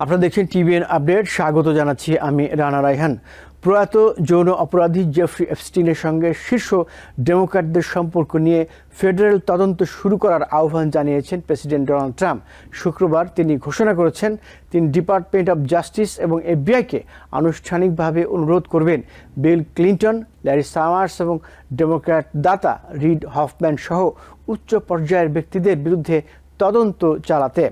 আপনারা দেখছেন TVN update. স্বাগত জানাচ্ছি আমি রানা রায়হান। প্রয়াত যৌন অপরাধী জেফরি এফস্টিনের সঙ্গে শীর্ষ ডেমোক্র্যাটদের সম্পর্ক নিয়ে ফেডারেল তদন্ত শুরু করার আহ্বান জানিয়েছেন প্রেসিডেন্ট ডোনাল্ড ট্রাম্প। শুক্রবার তিনি ঘোষণা করেছেন, তিনি ডিপার্টমেন্ট অব জাস্টিস এবং এফবিআইকে আনুষ্ঠানিকভাবে অনুরোধ করবেন। বিল ক্লিন্টন, ল্যারি সামার্স এবং ডেমোক্র্যাট দাতা রিড হফম্যান সহ উচ্চ পর্যায়ের ব্যক্তিদের বিরুদ্ধে তদন্ত চালাতে।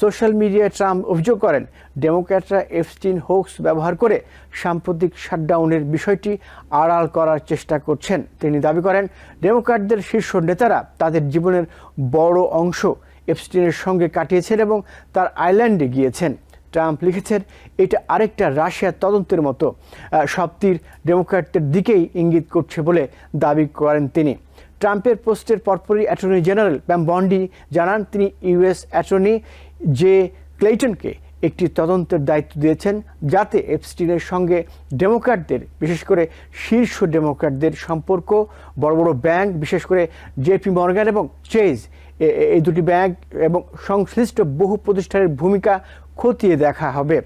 সোশ্যাল মিডিয়ায় ট্রাম্প অভিযোগ করেন, ডেমোক্র্যাটরা এফস্টিন হোক্স ব্যবহার করে সাম্প্রতিক শাটডাউনের বিষয়টি আড়াল করার চেষ্টা করছেন। তিনি দাবি করেন, ডেমোক্র্যাটদের শীর্ষ নেতারা তাদের জীবনের বড় অংশ এফস্টিনের সঙ্গে কাটিয়েছেন এবং তার আইল্যান্ডে গিয়েছেন। ট্রাম্প লিখেছেন, এটা আরেকটা রাশিয়ার তদন্তের মতো। সবটির ডেমোক্র্যাটদের দিকেই ইঙ্গিত করছে বলে দাবি করেন তিনি। ট্রাম্পের পোস্টের পরপরই অ্যাটর্নি জেনারেল প্যাম বন্ডি জানান তিনি ইউএস অ্যাটর্নি জে ক্লেইটনকে একটি তদন্তের দায়িত্ব দিয়েছেন যাতে এপস্টিনের সঙ্গে ডেমোক্র্যাটদের, বিশেষ করে শীর্ষ ডেমোক্র্যাটদের সম্পর্ক, বড় বড় ব্যাংক, বিশেষ করে জেপি মর্গান এবং চেজ এই দুটি ব্যাংক এবং সংশ্লিষ্ট বহু প্রতিষ্ঠানের ভূমিকা খতিয়ে দেখা হবে।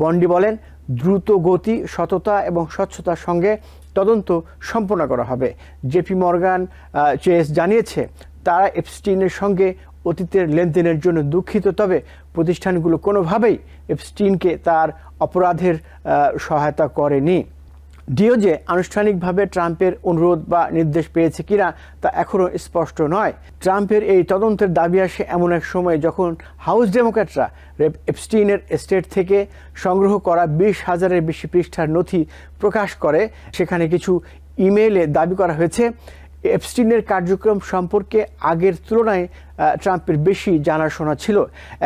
বন্ডি বলেন দ্রুত গতি, সততা এবং স্বচ্ছতার সঙ্গে তদন্ত সম্পন্ন করা হবে। জেপি মর্গান চেস জানিয়েছে, তারা এপস্টিনের সঙ্গে অতীতের লেনদেনের জন্য দুঃখিত, তবে প্রতিষ্ঠানগুলো কোনোভাবেই এপস্টিনকে তার অপরাধের সহায়তা করেনি। ডিওজে আনুষ্ঠানিকভাবে ট্রাম্পের অনুরোধ বা নির্দেশ পেয়েছে কিনা তা এখনও স্পষ্ট নয়। ট্রাম্পের এই তদন্তের দাবি আসে এমন এক সময় যখন হাউস ডেমোক্র্যাটরা রেপ- এপস্টিনের স্টেট থেকে সংগ্রহ করা বিশ হাজারের বেশি পৃষ্ঠার নথি প্রকাশ করে। সেখানে কিছু ইমেইলে দাবি করা হয়েছে এপস্টিনের কার্যক্রম সম্পর্কে আগের তুলনায় ট্রাম্পের বেশি জানাশোনা ছিল।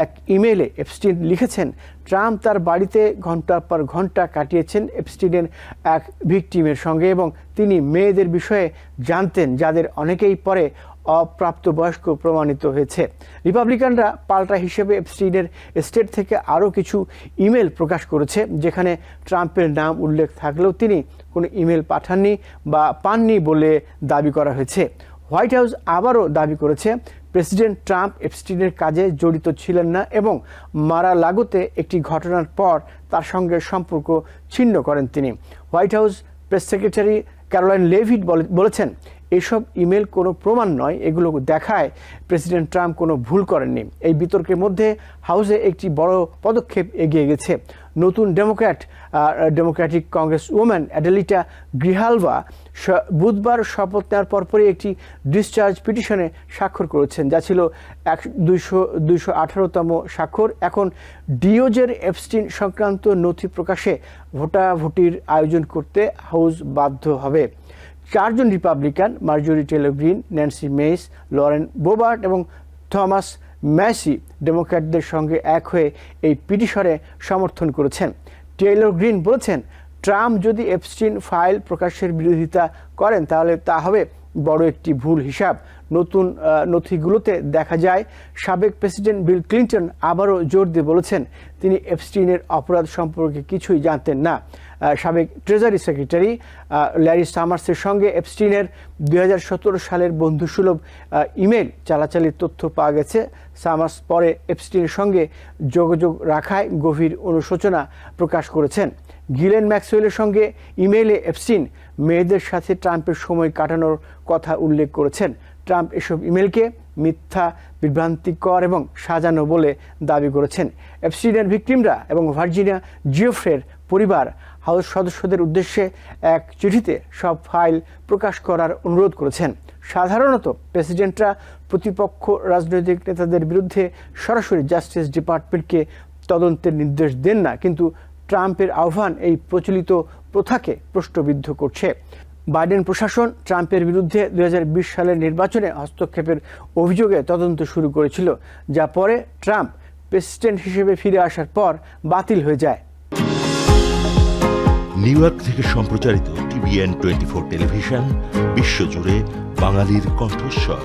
এক ইমেলে এপস্টিন লিখেছেন, ট্রাম্প তার বাড়িতে ঘণ্টার পর ঘণ্টা কাটিয়েছেন এপস্টিনের এক ভিকটিমের সঙ্গে এবং তিনি মেয়েদের বিষয়ে জানতেন, যাদের অনেকেই পরে অপ্রাপ্তবয়স্ক প্রমাণিত হয়েছে। রিপাবলিকানরা পাল্টা হিসেবে এপস্টিনের স্টেট থেকে আরও কিছু ইমেল প্রকাশ করেছে, যেখানে ট্রাম্পের নাম উল্লেখ থাকলেও তিনি কোনো ইমেল পাঠাননি বা পাননি বলে দাবি করা হয়েছে। হোয়াইট হাউস আবারও দাবি করেছে, প্রেসিডেন্ট ট্রাম্প এপস্টিনের কাজে জড়িত ছিলেন না এবং মারা লাগোতে একটি ঘটনার পর তার সঙ্গে সম্পর্ক ছিন্ন করেন তিনি। White House press secretary Caroline Leavitt বলে- বলেছেন এসব ইমেল কোনো প্রমাণ নয়, এগুলো দেখায় প্রেসিডেন্ট ট্রাম্প কোনো ভুল করেননি। এই বিতর্কের মধ্যে হাউসে একটি বড় পদক্ষেপ এগিয়ে গেছে। নতুন democrat democratic congresswoman Adelita Grijalva বুধবার শপথ নেওয়ার পরপরই একটি ডিসচার্জ পিটিশনে স্বাক্ষর করেছেন, যা ছিল এক, দুইশো দুইশো আঠারোতম স্বাক্ষর। এখন ডিওজের এপস্টিন সংক্রান্ত নথি প্রকাশে ভোটাভুটির আয়োজন করতে হাউস বাধ্য হবে। চারজন Republican Marjorie Taylor Greene Nancy Mace Lauren Boebert এবং থমাস ম্যাসি ডেমোক্র্যাটদের সঙ্গে এক হয়ে এই পিটিশনে সমর্থন করেছেন। টেইলর গ্রিন বলেছেন, ট্রাম্প যদি এপস্টিন ফাইল প্রকাশের বিরোধিতা করেন, তাহলে তা হবে বড় একটি ভুল হিসাব। নতুন নথিগুলোতে দেখা যায়, সাবেক প্রেসিডেন্ট বিল ক্লিন্টন আবারও জোর দিয়ে বলেছেন, তিনি এফস্টিনের অপরাধ সম্পর্কে কিছুই জানতেন না। সাবেক ট্রেজারি সেক্রেটারি ল্যারি সামার্সের সঙ্গে এপস্টিনের দু হাজার সতেরো সালের বন্ধুসুলভ ইমেল চালাচালির তথ্য পাওয়া গেছে। সামার্স পরে এফস্টিনের সঙ্গে যোগাযোগ রাখায় গভীর অনুশোচনা প্রকাশ করেছেন। গিলেন ম্যাক্সওয়েলের সঙ্গে ইমেইলে এফসিন। মেয়েদের সাথে ট্রাম্পের সময় কাটানোর কথা উল্লেখ করেছেন। ট্রাম্প এসব ইমেলকে মিথ্যা, বিভ্রান্তিকর এবং সাজানো বলে দাবি করেছেন। এপস্টিনের ভিক্টিমরা এবং ভার্জিনিয়া জিওফ্রের পরিবার হাউস সদস্যদের উদ্দেশ্যে এক চিঠিতে সব ফাইল প্রকাশ করার অনুরোধ করেছেন। সাধারণত প্রেসিডেন্টরা প্রতিপক্ষ রাজনৈতিক নেতাদের বিরুদ্ধে সরাসরি জাস্টিস ডিপার্টমেন্টকে তদন্তের নির্দেশ দেন না, কিন্তু ট্রাম্পের আহ্বান এই প্রচলিত প্রথাকে প্রশ্নবিদ্ধ করছে। বাইডেন প্রশাসন ট্রাম্পের বিরুদ্ধে দুই হাজার বিশ সালের নির্বাচনে হস্তক্ষেপের অভিযোগে তদন্ত শুরু করেছিল, যা পরে ট্রাম্প প্রেসিডেন্ট হিসেবে ফিরে আসার পর বাতিল হয়ে যায়। নিউ ইয়র্ক থেকে সম্প্রচারিত টিভিএন টোয়েন্টি ফোর টেলিভিশন, বিশ্বজুড়ে বাঙালির কণ্ঠস্বর।